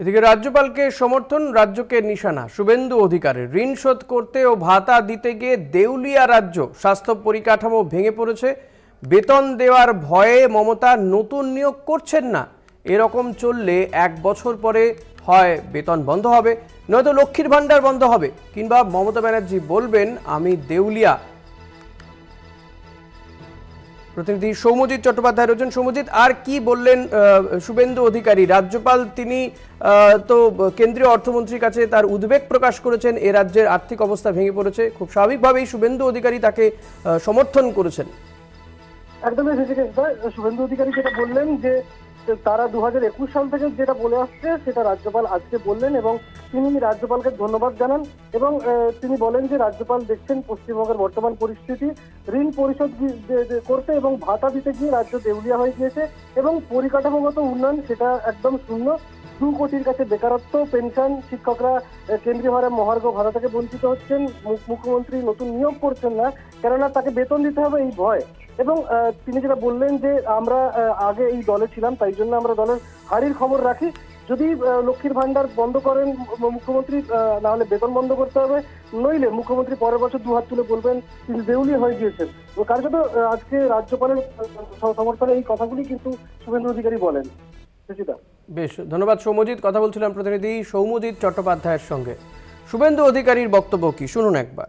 এদিকে রাজ্যপালকে সমর্থন, রাজ্যকে নিশানা। শুভেন্দু অধিকারের ঋণ শোধ করতে ও ভাতা দিতে গিয়ে দেউলিয়া রাজ্য স্বাস্থ্য পরিকাঠামো ভেঙে পড়েছে। বেতন দেওয়ার ভয়ে মমতা নতুন নিয়োগ করছেন না। এরকম চললে এক বছর পরে হয় বেতন বন্ধ হবে, নয়তো লক্ষ্মীর ভাণ্ডার বন্ধ হবে। কিংবা মমতা ব্যানার্জি বলবেন, আমি দেউলিয়া প্রতিনিধি সৌম্যজিৎ চট্টোপাধ্যায় রয়েছেন সৌমজিৎ, আর কি বললেন শুভেন্দু অধিকারী? রাজ্যপাল, তিনি তো কেন্দ্রীয় অর্থমন্ত্রীর কাছে তার উদ্বেগ প্রকাশ করেছেন। এ রাজ্যের আর্থিক অবস্থা ভেঙে পড়েছে। খুব স্বাভাবিকভাবেই শুভেন্দু অধিকারী তাকে সমর্থন করেছেন। একদমই শুভেন্দু অধিকারী যেটা বললেন যে, তারা দু হাজার একুশ সাল থেকে যেটা বলে আসছে, সেটা রাজ্যপাল আজকে বললেন এবং তিনি রাজ্যপালকে ধন্যবাদ জানান এবং তিনি বলেন যে রাজ্যপাল দেখছেন পশ্চিমবঙ্গের বর্তমান পরিস্থিতি। ঋণ পরিশোধ করতে এবং ভাতা দিতে গিয়ে রাজ্য দেউলিয়া হয়ে গিয়েছে এবং পরিকাঠামোগত উন্নয়ন সেটা একদম শূন্য। দু কোটির কাছে বেকারত্ব, পেনশন, শিক্ষকরা কেন্দ্রীয় হারে মহার্ঘ ভাতা থেকে বঞ্চিত হচ্ছেন মুখ্যমন্ত্রী নতুন নিয়োগ করছেন না, কেননা তাকে বেতন দিতে হবে এই ভয়। এবং তিনি যেটা বললেন যে আমরা আগে এই দলে ছিলাম, তাই জন্য আমরা দলের হারির খবর রাখি। যদি লক্ষ্মীর ভান্ডার বন্ধ করেন মুখ্যমন্ত্রী না হলে বেতন বন্ধ করতে হবে। নইলে মুখ্যমন্ত্রী পরের বছর দু হাত তুলে বলবেন তিনি দেউলি হয়ে গিয়েছেন। তো কার্যত আজকে রাজ্যপালের সমর্থনে এই কথাগুলি কিন্তু শুভেন্দু অধিকারী বলেন। বেশ ধন্যবাদ সৌম্যজিৎ। কথা বলছিলাম প্রতিনিধি সৌম্যজিৎ চট্টোপাধ্যায়ের সঙ্গে। শুভেন্দু অধিকারীর বক্তব্য কি? শুনুন একবার।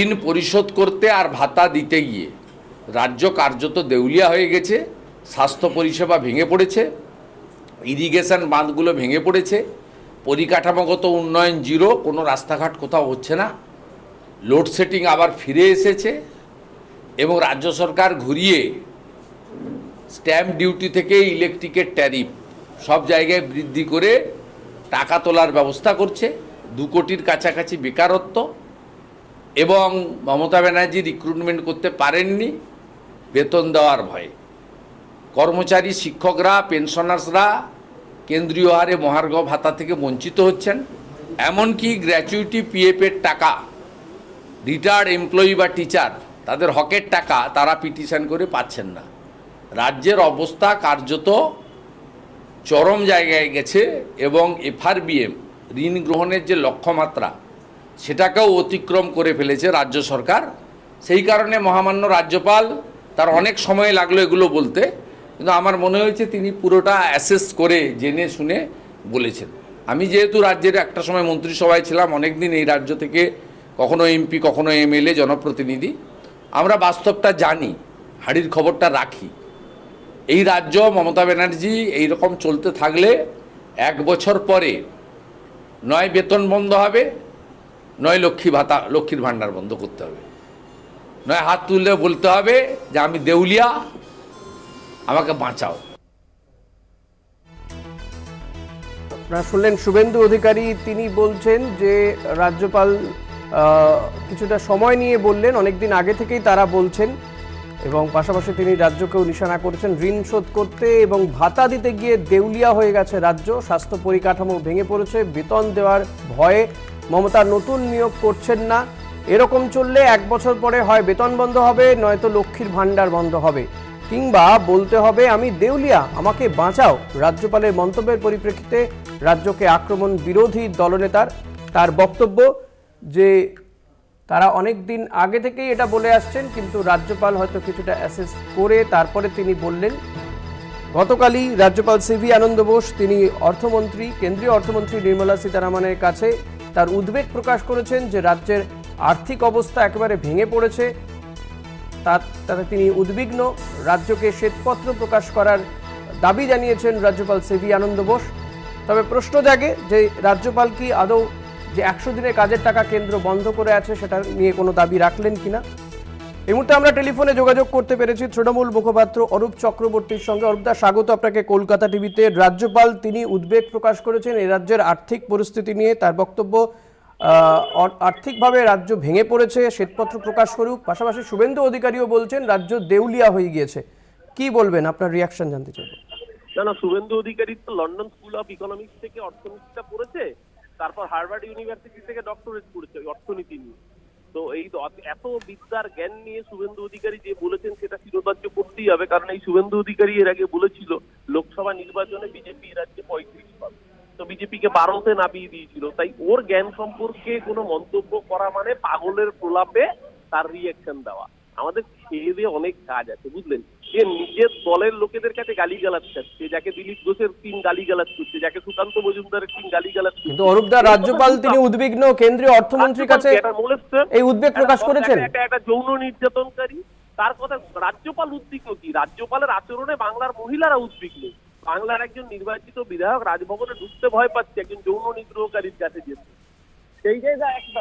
ঋণ পরিশোধ করতে আর ভাতা দিতে গিয়ে রাজ্য কার্যত দেউলিয়া হয়ে গেছে। স্বাস্থ্য পরিষেবা ভেঙে পড়েছে ইরিগেশন বাঁধগুলো ভেঙে পড়েছে, পরিকাঠামোগত উন্নয়ন জিরো কোনো রাস্তাঘাট কোথাও হচ্ছে না লোডশেডিং আবার ফিরে এসেছে এবং রাজ্য সরকার ঘুরিয়ে স্ট্যাম্প ডিউটি থেকে ইলেকট্রিকের ট্যারিফ সব জায়গায় বৃদ্ধি করে টাকা তোলার ব্যবস্থা করছে, দু কোটির কাছাকাছি বেকারত্ব এবং মমতা ব্যানার্জি রিক্রুটমেন্ট করতে পারেননি, বেতন দেওয়ার ভয়ে। কর্মচারী শিক্ষকরা পেনশনার্সরা কেন্দ্রীয় হারে মহার্ঘ ভাতা থেকে বঞ্চিত হচ্ছেন। এমনকি গ্র্যাচুইটি পিএফের টাকা রিটায়ার্ড এমপ্লয়ি বা টিচার তাদের হকের টাকা তারা পিটিশন করে পাচ্ছেন না। রাজ্যের অবস্থা কার্যত চরম জায়গায় গেছে এবং এফআরবিএম, ঋণ গ্রহণের যে লক্ষ্যমাত্রা, সেটাকেও অতিক্রম করে ফেলেছে রাজ্য সরকার। সেই কারণে মহামান্য রাজ্যপাল, তার অনেক সময় লাগল এগুলো বলতে। কিন্তু আমার মনে হয়েছে তিনি পুরোটা অ্যাসেস করে জেনে শুনে বলেছেন। আমি যেহেতু রাজ্যের একটা সময় মন্ত্রিসভায় ছিলাম অনেক দিন এই রাজ্য থেকে কখনো এমপি কখনো এমএলএ জনপ্রতিনিধি, আমরা বাস্তবটা জানি, হাড়ির খবরটা রাখি। এই রাজ্য মমতা ব্যানার্জি এই রকম চলতে থাকলে এক বছর পরে নয় বেতন বন্ধ হবে, নয় লক্ষ্মী ভাতা, লক্ষ্মীর ভাণ্ডার বন্ধ করতে হবে। নয় হাত তুললে বলতে হবে যে আমি দেউলিয়া আমাকে বাঁচাও। আপনারা শুনলেন শুভেন্দু অধিকারী, তিনি বলছেন যে রাজ্যপাল কিছুটা সময় নিয়ে বললেন, অনেকদিন আগে থেকেই তারা বলছেন, এবং পাশাপাশি তিনি রাজ্যকেও নিশানা করেছেন ঋণ শোধ করতে এবং ভাতা দিতে গিয়ে দেউলিয়া হয়ে গেছে রাজ্য, স্বাস্থ্য পরিকাঠামো ভেঙে পড়েছে, বেতন দেওয়ার ভয়ে মমতা নতুন নিয়োগ করছেন না। এরকম চললে এক বছর পরে হয় বেতন বন্ধ হবে, নয়তো লক্ষ্মীর ভাণ্ডার বন্ধ হবে। কিংবা বলতে হবে, আমি দেউলিয়া, আমাকে বাঁচাও। রাজ্যপালের মন্তব্যের পরিপ্রেক্ষিতে রাজ্যকে আক্রমণ বিরোধী দলনেতার তার বক্তব্য যে তারা অনেক দিন আগে থেকেই এটা বলে আসছেন, কিন্তু রাজ্যপাল হয়তো কিছুটা অ্যাসেস করে তারপরে তিনি বললেন। গতকালই রাজ্যপাল সিভি আনন্দ বোস, তিনি অর্থমন্ত্রী, কেন্দ্রীয় অর্থমন্ত্রী নির্মলা সীতারামনের কাছে তার উদ্বেগ প্রকাশ করেছেন যে রাজ্যের আর্থিক অবস্থা একেবারে ভেঙে পড়েছে। তাতে তিনি উদ্বিগ্ন। রাজ্যকে শ্বেতপত্র প্রকাশ করার দাবি জানিয়েছেন রাজ্যপাল সিভি আনন্দ বোস। তবে প্রশ্ন জাগে যে রাজ্যপাল কি আদৌ যে একশো দিনের কাজের টাকা কেন্দ্র বন্ধ করে আছে সেটা নিয়ে কোনো দাবি রাখলেন কিনা? এই মুহূর্তে আমরা টেলিফোনে যোগাযোগ করতে পেরেছি তৃণমূল মুখপাত্র অরূপ চক্রবর্তীর সঙ্গে। অরূপদা, স্বাগত আপনাকে কলকাতা টিভিতে। রাজ্যপাল তিনি উদ্বেগ প্রকাশ করেছেন এই রাজ্যের আর্থিক পরিস্থিতি নিয়ে। তার বক্তব্য আর্থিকভাবে রাজ্য ভেঙে পড়েছে, শ্বেতপত্র প্রকাশ করুক। পাশাপাশি শুভেন্দু অধিকারীও বলছেন, রাজ্য দেউলিয়া হয়ে গিয়েছে। কি বলবেন? আপনার রিয়াকশন জানতে চাইব না না, শুভেন্দু অধিকারী তো লন্ডন স্কুল অফ ইকোনমিক্স থেকে অর্থনীতিটা পড়েছে, তারপর হার্ভার্ড ইউনিভার্সিটি থেকে ডক্টরেট করেছে অর্থনীতি নিয়ে। তো এই এত বিদ্যার জ্ঞান নিয়ে শুভেন্দু অধিকারী যে বলেছেন, সেটা শিরোধার্য করতেই হবে। কারণ এই শুভেন্দু অধিকারী এর আগে বলেছিল, লোকসভা নির্বাচনে বিজেপি রাজ্যে পঁয়ত্রিশ তো বিজেপিকে বারোতে নামিয়ে দিয়েছিল। তাই ওর জ্ঞান সম্পর্কে কোনো মন্তব্য করা মানে পাগলের প্রলাপে তার রিয়েকশন দেওয়া। আমাদের খেয়ে দিয়ে অনেক কাজ আছে বুঝলেন? যে নিজের দলের লোকেদের কাছে গালি গালাজ খাচ্ছে যাকে দিলীপ ঘোষের টিম গালি গালাজ করছে যাকে সুকান্ত মজুমদারের টিম গালি গালাজ কিন্তু অরূপদা রাজ্যপাল তিনি উদ্বিগ্ন কেন্দ্রীয় অর্থমন্ত্রীর কাছে এই উদ্বেগ প্রকাশ করেছেন। একটা একটা যৌন নির্যাতনকারী। তার কথা রাজ্যপাল উদ্বিগ্ন কি? রাজ্যপালের আচরণে বাংলার মহিলারা উদ্বিগ্ন। বাংলার একজন নির্বাচিত বিধায়ক রাজভবনে ঢুকতে ভয় পাচ্ছে, একজন যৌন নিগ্রহকারীর কাছে যেতে সেই জায়গায় একটা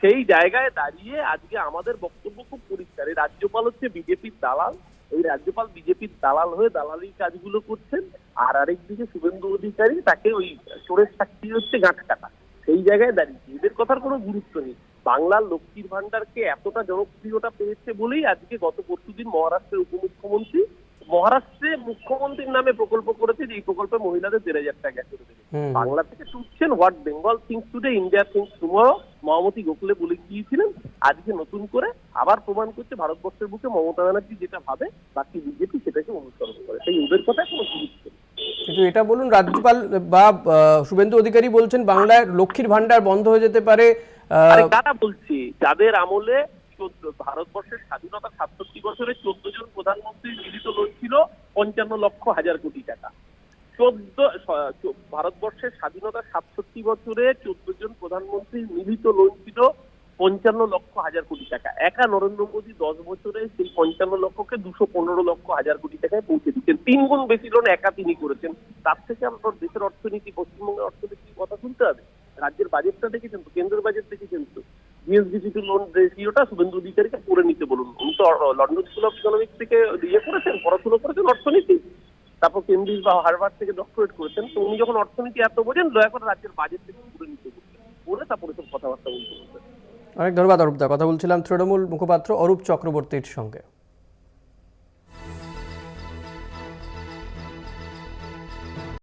সেই জায়গায় দাঁড়িয়ে আজকে আমাদের বক্তব্য খুব পরিষ্কার। রাজ্যপাল হচ্ছে বিজেপির দালাল। এই রাজ্যপাল বিজেপির দালাল হয়ে দালালি কাজগুলো করছেন। আর আরেকদিকে শুভেন্দু অধিকারী তাকে ওই চোরের সাক্ষী হচ্ছে গাঁট কাটা সেই জায়গায় দাঁড়িয়ে। এদের কথার কোনো গুরুত্ব নেই। বাংলার লক্ষ্মীর ভান্ডারকে এতটা জনপ্রিয়তা পেয়েছে বলেই আজকে গত পরশুদিন মহারাষ্ট্রের উপমুখ্যমন্ত্রী মহারাষ্ট্রে মুখ্যমন্ত্রীর নামে প্রকল্প করেছে যে এই প্রকল্পে মহিলাদের দেড় হাজার টাকা করে দেবে। বাংলা থেকে টুকছেন what Bengal thinks today India thinks tomorrow মমতী Gokhale বলে গিয়েছিলেন আজকে নতুন করে আবার প্রমাণ করছে ভারতবর্ষের বুকে মমতা ব্যানার্জি যেটা ভাবে বাকি বিজেপি সেটাকে অনুসরণ করে। তাই ওদের কথায় কোনো গুরুত্ব কিন্তু এটা বলুন রাজ্যপাল বা শুভেন্দু অধিকারী বলছেন বাংলায় লক্ষ্মীর ভান্ডার বন্ধ হয়ে যেতে পারে কারা বলছি? যাদের আমলে চোদ্দ ভারতবর্ষের স্বাধীনতা সাতষট্টি বছরে চোদ্দ জন প্রধানমন্ত্রী মিলিত ছিল পঞ্চান্ন লক্ষ হাজার কোটি টাকা। চোদ্দ ভারতবর্ষের স্বাধীনতা সাতষট্টি বছরে চোদ্দ জন প্রধানমন্ত্রীর মিলিত লোন ছিল পঞ্চান্ন লক্ষ হাজার কোটি টাকা। একা নরেন্দ্র মোদী দশ বছরে সেই পঞ্চান্ন লক্ষকে দুশো পনেরো লক্ষ হাজার কোটি টাকায় পৌঁছে দিচ্ছেন। তিন গুণ বেশি লোন একা তিনি করেছেন। তার থেকে আমরা দেশের অর্থনীতি, পশ্চিমবঙ্গের অর্থনীতির কথা শুনতে হবে। রাজ্যের বাজেটটা দেখেছেন তো? কেন্দ্রের বাজেট দেখেছেন তো? লোন রেশিওটা শুভেন্দু অধিকারীকে করে নিতে বলুন। উনি তো লন্ডন স্কুল অফ ইকোনমিক্স থেকে ইয়ে করেছেন, পড়াশোনা করেছেন, অর্থনীতি। তারপর কেমব্রিজ বা হার্ভার্ড থেকে ডক্টরেট করেছেন। তো উনি যখন অর্থনীতি এত বোঝেন, দয়া করে রাজ্যের বাজেট থেকে করে নিতে বলছেন বলে তারপরে সব কথাবার্তা বলতে অনেক ধন্যবাদ অরূপদা কথা বলছিলাম তৃণমূল মুখপাত্র অরূপ চক্রবর্তীর সঙ্গে।